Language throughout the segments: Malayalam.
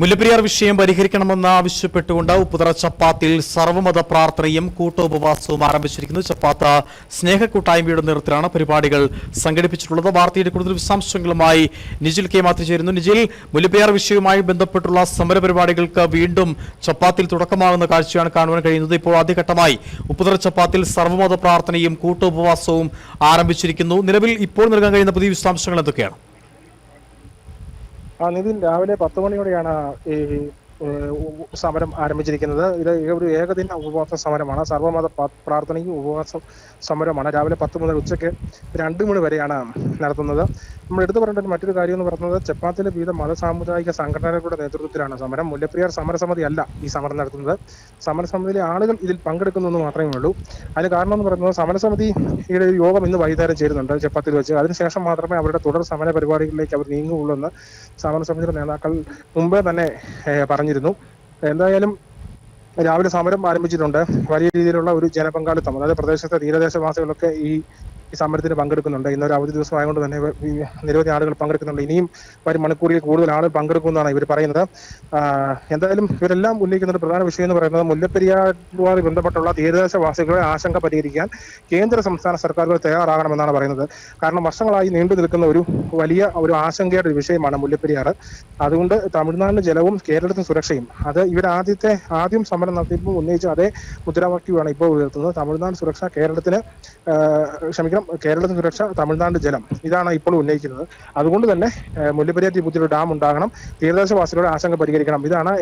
മുല്ലപ്പെരിയാർ വിഷയം പരിഹരിക്കണമെന്ന് ആവശ്യപ്പെട്ടുകൊണ്ട് ഉപ്പുതറ ചപ്പാത്തിൽ സർവമത പ്രാർത്ഥനയും കൂട്ടോപവാസവും ആരംഭിച്ചിരിക്കുന്നു. ചപ്പാത്ത സ്നേഹ കൂട്ടായ്മയുടെ നേതൃത്വത്തിലാണ് പരിപാടികൾ സംഘടിപ്പിച്ചിട്ടുള്ളത്. വാർത്തയുടെ കൂടുതൽ വിശദാംശങ്ങളുമായി നിജിൽ കെ മാത്യു ചേരുന്നു. നിജിൽ മുല്ലപ്പെരിയാർ വിഷയവുമായി ബന്ധപ്പെട്ടുള്ള സമരപരിപാടികൾക്ക് വീണ്ടും ചപ്പാത്തിൽ തുടക്കമാകുന്ന കാഴ്ചയാണ് കാണുവാൻ കഴിയുന്നത്. ഇപ്പോൾ ആദ്യഘട്ടമായി ഉപ്പുതറ ചപ്പാത്തിൽ സർവമത പ്രാർത്ഥനയും കൂട്ടോപവാസവും ആരംഭിച്ചിരിക്കുന്നു. നിലവിൽ ഇപ്പോൾ നൽകാൻ കഴിയുന്ന പുതിയ വിശദാംശങ്ങൾ എന്തൊക്കെയാണ്? ആ നിതിൻ രാവിലെ പത്ത് മണിയോടെയാണ് ഈ സമരം ആരംഭിച്ചിരിക്കുന്നത്. ഇത് ഒരു ഏകദിന ഉപവാസ സമരമാണ്. സർവമത പ- പ്രാർത്ഥനയും ഉപവാസ സമരമാണ്. രാവിലെ പത്ത് മുതൽ ഉച്ചയ്ക്ക് രണ്ട് മണി വരെയാണ് നടത്തുന്നത്. നമ്മൾ എടുത്തു ഒരു മറ്റൊരു കാര്യം എന്ന് പറയുന്നത് ചെപ്പാത്തിലെ വിവിധ മത സാമുദായിക സംഘടനകളുടെ നേതൃത്വത്തിലാണ് സമരം. മുല്ലപ്പെരിയാർ സമരസമിതി അല്ല ഈ സമരം നടത്തുന്നത്. സമരസമിതിയിലെ ആളുകൾ ഇതിൽ പങ്കെടുക്കുന്നു എന്ന് മാത്രമേ ഉള്ളൂ. അതിന് കാരണം എന്ന് പറയുന്നത് സമരസമിതിയുടെ ഒരു യോഗം ഇന്ന് വൈകുന്നേരം ചേരുന്നുണ്ട് ചെപ്പാത്തിൽ വെച്ച്. അതിനുശേഷം മാത്രമേ അവരുടെ തുടർ സമര പരിപാടികളിലേക്ക് അവർ നീങ്ങുകയുള്ളൂ എന്ന് സമരസമിതിയുടെ നേതാക്കൾ മുമ്പേ തന്നെ പറഞ്ഞിരുന്നു. എന്തായാലും രാവിലെ സമരം ആരംഭിച്ചിട്ടുണ്ട്. വലിയ രീതിയിലുള്ള ഒരു ജനപങ്കാളിത്തം അതായത് പ്രദേശത്തെ തീരദേശവാസികളൊക്കെ ഈ ഈ സമരത്തിന് പങ്കെടുക്കുന്നുണ്ട്. ഇന്നൊരു അവധി ദിവസമായതുകൊണ്ട് തന്നെ ഇവ- ഈ നിരവധി ആളുകൾ പങ്കെടുക്കുന്നുണ്ട്. ഇനിയും വരും മണിക്കൂറിൽ കൂടുതൽ ആളുകൾ പങ്കെടുക്കുമെന്നാണ് ഇവർ പറയുന്നത്. എന്തായാലും ഇവരെല്ലാം ഉന്നയിക്കുന്ന ഒരു പ്രധാന വിഷയം എന്ന് പറയുന്നത് മുല്ലപ്പെരിയാറുമായി ബന്ധപ്പെട്ടുള്ള തീരദേശവാസികളുടെ ആശങ്ക പരിഹരിക്കാൻ കേന്ദ്ര സംസ്ഥാന സർക്കാരുകൾ തയ്യാറാകണമെന്നാണ് പറയുന്നത്. കാരണം വർഷങ്ങളായി നീണ്ടു നിൽക്കുന്ന ഒരു വലിയ ഒരു ആശങ്കയുടെ ഒരു വിഷയമാണ് മുല്ലപ്പെരിയാർ അതുകൊണ്ട് തമിഴ്നാടിന് ജലവും കേരളത്തിന് സുരക്ഷയും അത് ഇവർ ആദ്യത്തെ ആദ്യം സമരം നടത്തിയപ്പോൾ ഉന്നയിച്ച അതേ മുദ്രാവാക്യമാണ് ഇപ്പോൾ ഉയർത്തുന്നത്. തമിഴ്നാട് സുരക്ഷ കേരളത്തിന് ആഹ് ക്ഷമിക്കണം കേരളത്തിന് സുരക്ഷ തമിഴ്നാട് ജലം ഇതാണ് ഇപ്പോൾ ഉന്നയിക്കുന്നത്. അതുകൊണ്ട് തന്നെ മുല്ലപ്പെരിയാർ തീപുത്തിരി ഡാം ഉണ്ടാകണം. തീരദേശവാസികളുടെ ആശങ്ക പരിഹരിക്കണം. ഇതാണ്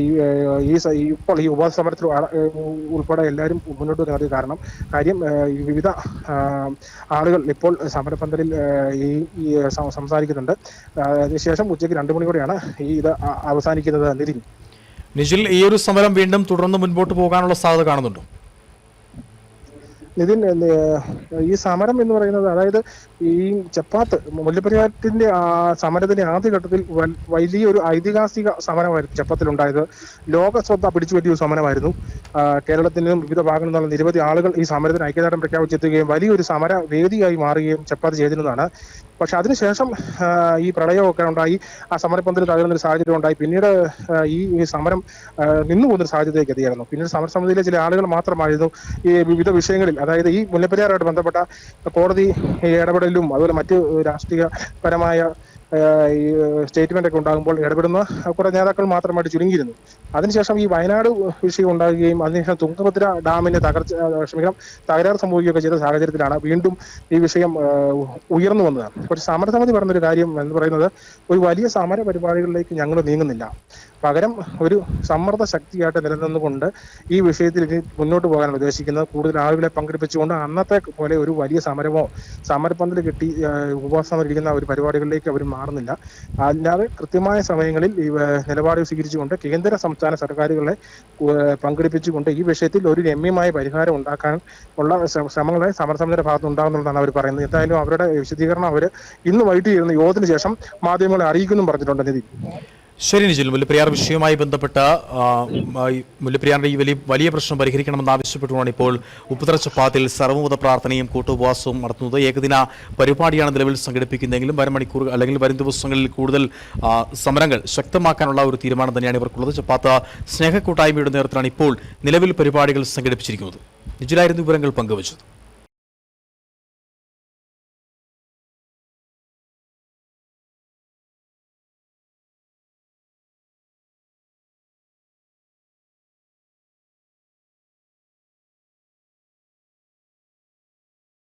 ഈ ഇപ്പോൾ ഈ ഉപവാസ സമരത്തിൽ ഉൾപ്പെടെ എല്ലാവരും മുന്നോട്ട് വരുന്നത് കാരണം. കാര്യം വിവിധ ആളുകൾ ഇപ്പോൾ സമരപന്തലിൽ ഈ സംസാരിക്കുന്നുണ്ട്. അതിനുശേഷം ഉച്ചയ്ക്ക് രണ്ടു മണിയോടെയാണ് ഈ ഇത് അവസാനിക്കുന്നത്. നിതിൻ. നിജിൽ ഈ ഒരു സമരം വീണ്ടും തുടർന്ന് മുൻപോട്ട് പോകാനുള്ള സാധ്യത കാണുന്നുണ്ടോ? നിതിൻ ഈ സമരം എന്ന് പറയുന്നത് അതായത് ഈ ചപ്പാത്ത് മുല്ലപ്പെരിയാറ്റിന്റെ ആ സമരത്തിന്റെ ആദ്യഘട്ടത്തിൽ വലിയ വലിയൊരു ഐതിഹാസിക സമരമായിരുന്നു ചപ്പാത്തിലുണ്ടായത്. ലോക ശ്രദ്ധ പിടിച്ചു പറ്റിയ സമരമായിരുന്നു. കേരളത്തിനും വിവിധ ഭാഗങ്ങളിൽ നിന്നുള്ള നിരവധി ആളുകൾ ഈ സമരത്തിന് ഐക്യദാർഢ്യം പ്രഖ്യാപിച്ചെത്തുകയും വലിയൊരു സമര വേദിയായി മാറുകയും ചപ്പാത്ത് ചെയ്തിരുന്നതാണ്. പക്ഷെ അതിനുശേഷം ഈ പ്രളയമൊക്കെ ഉണ്ടായി. ആ സമരപന്തൽ തകരുന്ന ഒരു സാഹചര്യം ഉണ്ടായി. പിന്നീട് ഈ സമരം നിന്നു പോകുന്ന ഒരു സാഹചര്യത്തിലേക്ക് എത്തിയായിരുന്നു. പിന്നീട് സമരസമിതിയിലെ ചില ആളുകൾ മാത്രമായിരുന്നു ഈ വിവിധ വിഷയങ്ങളിൽ അതായത് ഈ മുല്ലപ്പെരിയാറുമായിട്ട് ബന്ധപ്പെട്ട കോടതി ഇടപെടലും അതുപോലെ മറ്റ് രാഷ്ട്രീയപരമായ ഈ സ്റ്റേറ്റ്മെന്റ് ഒക്കെ ഉണ്ടാകുമ്പോൾ ഇടപെടുന്ന കുറെ നേതാക്കൾ മാത്രമായിട്ട് ചുരുങ്ങിയിരുന്നു. അതിനുശേഷം ഈ വയനാട് വിഷയം ഉണ്ടാകുകയും അതിനുശേഷം തുങ്കഭദ്ര ഡാമിന്റെ തകർച്ച ക്ഷമിക്കണം തകരാറ് സംഭവിക്കുകയൊക്കെ ചെയ്ത സാഹചര്യത്തിലാണ് വീണ്ടും ഈ വിഷയം ഉയർന്നു വന്നത്. ഒരു സമരസമിതി പറഞ്ഞൊരു കാര്യം എന്ന് പറയുന്നത് ഒരു വലിയ സമര പരിപാടികളിലേക്ക് ഞങ്ങൾ നീങ്ങുന്നില്ല. പകരം ഒരു സമ്മർദ്ദ ശക്തിയായിട്ട് നിലനിന്നുകൊണ്ട് ഈ വിഷയത്തിൽ ഇനി മുന്നോട്ട് പോകാൻ ഉദ്ദേശിക്കുന്നത് കൂടുതൽ ആളുകളെ പങ്കെടുപ്പിച്ചുകൊണ്ട് അന്നത്തെ പോലെ ഒരു വലിയ സമരമോ സമരപന്തൽ കിട്ടി ഉപവാസം ഇരിക്കുന്ന ഒരു പരിപാടികളിലേക്ക് അവർ മാറുന്നില്ല. അല്ലാതെ കൃത്യമായ സമയങ്ങളിൽ ഈ നിലപാട് സ്വീകരിച്ചുകൊണ്ട് കേന്ദ്ര സംസ്ഥാന സർക്കാരുകളെ പങ്കെടുപ്പിച്ചുകൊണ്ട് ഈ വിഷയത്തിൽ ഒരു രമ്യമായ പരിഹാരം ഉണ്ടാക്കാൻ ഉള്ള ശ്രമങ്ങളെ സമരസമിതിയുടെ ഭാഗത്ത് ഉണ്ടാകുന്നുണ്ടെന്നാണ് അവർ പറയുന്നത്. എന്തായാലും അവരുടെ വിശദീകരണം അവർ ഇന്ന് വൈകിട്ട് ചേരുന്ന യോഗത്തിന് ശേഷം മാധ്യമങ്ങളെ അറിയിക്കുമെന്നും പറഞ്ഞിട്ടുണ്ട് നിധി. ശരി നിജിൽ. മുല്ലപ്പെരിയാർ വിഷയവുമായി ബന്ധപ്പെട്ട മുല്ലപ്പെരിയാറിന്റെ ഈ വലിയ വലിയ പ്രശ്നം പരിഹരിക്കണമെന്ന് ആവശ്യപ്പെട്ടുകൊണ്ടാണ് ഇപ്പോൾ ഉപ്പുതറ ചപ്പാത്തിൽ സർവമത പ്രാർത്ഥനയും കൂട്ടുപവാസവും നടത്തുന്നത്. ഏകദിന പരിപാടിയാണ് നിലവിൽ സംഘടിപ്പിക്കുന്നതെങ്കിലും വരും മണിക്കൂർ അല്ലെങ്കിൽ വരും ദിവസങ്ങളിൽ കൂടുതൽ സമരങ്ങൾ ശക്തമാക്കാനുള്ള ഒരു തീരുമാനം തന്നെയാണ് ഇവർക്കുള്ളത്. ചപ്പാത്ത സ്നേഹക്കൂട്ടായ്മയുടെ നേതൃത്വത്തിലാണ് ഇപ്പോൾ നിലവിൽ പരിപാടികൾ സംഘടിപ്പിച്ചിരിക്കുന്നത്. നിജിലായിരുന്നു വിവരങ്ങൾ പങ്കുവച്ചത്.